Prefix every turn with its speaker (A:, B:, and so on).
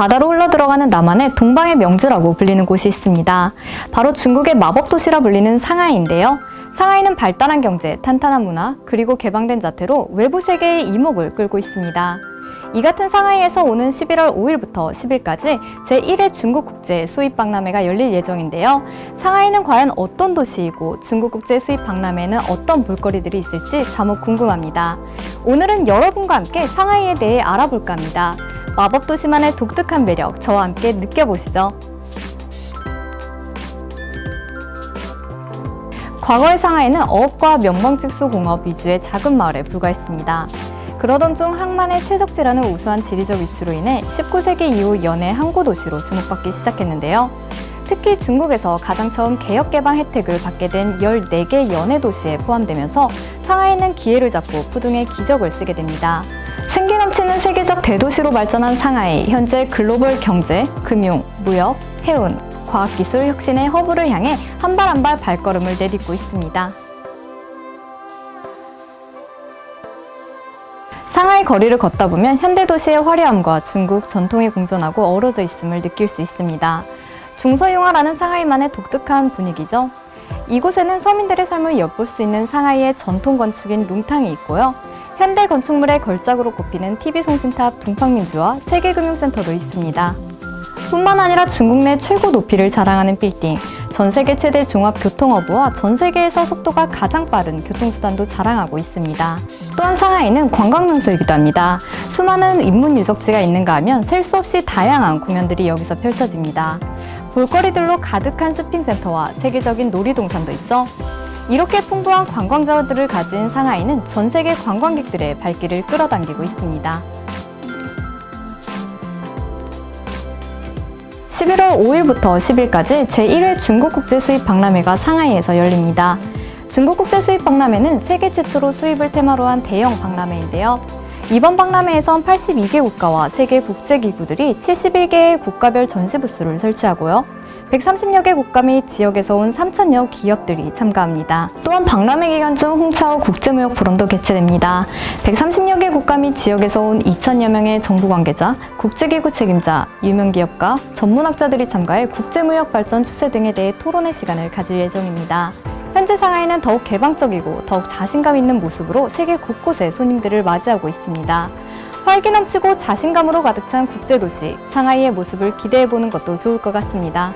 A: 바다로 흘러들어가는 남한의 동방의 명주라고 불리는 곳이 있습니다. 바로 중국의 마법 도시라 불리는 상하이인데요. 상하이는 발달한 경제, 탄탄한 문화, 그리고 개방된 자태로 외부 세계의 이목을 끌고 있습니다. 이 같은 상하이에서 오는 11월 5일부터 10일까지 제1회 중국 국제 수입 박람회가 열릴 예정인데요. 상하이는 과연 어떤 도시이고 중국 국제 수입 박람회에는 어떤 볼거리들이 있을지 자목 궁금합니다. 오늘은 여러분과 함께 상하이에 대해 알아볼까 합니다. 마법 도시만의 독특한 매력 저와 함께 느껴보시죠. 과거의 상하이는 어업과 면방직수 공업 위주의 작은 마을에 불과했습니다. 그러던 중 항만의 최적지라는 우수한 지리적 위치로 인해 19세기 이후 연해 항구 도시로 주목받기 시작했는데요. 특히 중국에서 가장 처음 개혁 개방 혜택을 받게 된 14개 연해 도시에 포함되면서 상하이는 기회를 잡고 푸둥의 기적을 쓰게 됩니다. 넘치는 세계적 대도시로 발전한 상하이, 현재 글로벌 경제, 금융, 무역, 해운, 과학기술 혁신의 허브를 향해 한 발 한 발 발걸음을 내딛고 있습니다. 상하이 거리를 걷다 보면 현대 도시의 화려함과 중국 전통이 공존하고 어우러져 있음을 느낄 수 있습니다. 중서융화라는 상하이만의 독특한 분위기죠. 이곳에는 서민들의 삶을 엿볼 수 있는 상하이의 전통 건축인 룽탕이 있고요. 현대 건축물의 걸작으로 꼽히는 TV송신탑 둥팡민주와 세계금융센터도 있습니다. 뿐만 아니라 중국 내 최고 높이를 자랑하는 빌딩, 전 세계 최대 종합교통허브와 전 세계에서 속도가 가장 빠른 교통수단도 자랑하고 있습니다. 또한 상하이는 관광명소이기도 합니다. 수많은 인문 유적지가 있는가 하면 셀 수 없이 다양한 공연들이 여기서 펼쳐집니다. 볼거리들로 가득한 쇼핑센터와 세계적인 놀이동산도 있죠. 이렇게 풍부한 관광자들을 가진 상하이는 전 세계 관광객들의 발길을 끌어당기고 있습니다. 11월 5일부터 10일까지 제1회 중국 국제 수입 박람회가 상하이에서 열립니다. 중국 국제 수입 박람회는 세계 최초로 수입을 테마로 한 대형 박람회인데요. 이번 박람회에선 82개 국가와 세계 국제기구들이 71개의 국가별 전시 부스를 설치하고요. 130여 개 국가 및 지역에서 온 3천여 기업들이 참가합니다. 또한 박람회 기간 중 홍차오 국제무역 포럼도 개최됩니다. 130여 개 국가 및 지역에서 온 2천여 명의 정부 관계자, 국제기구 책임자, 유명 기업가, 전문학자들이 참가해 국제무역 발전 추세 등에 대해 토론의 시간을 가질 예정입니다. 현재 상하이는 더욱 개방적이고 더욱 자신감 있는 모습으로 세계 곳곳에 손님들을 맞이하고 있습니다. 활기 넘치고 자신감으로 가득 찬 국제도시 상하이의 모습을 기대해 보는 것도 좋을 것 같습니다.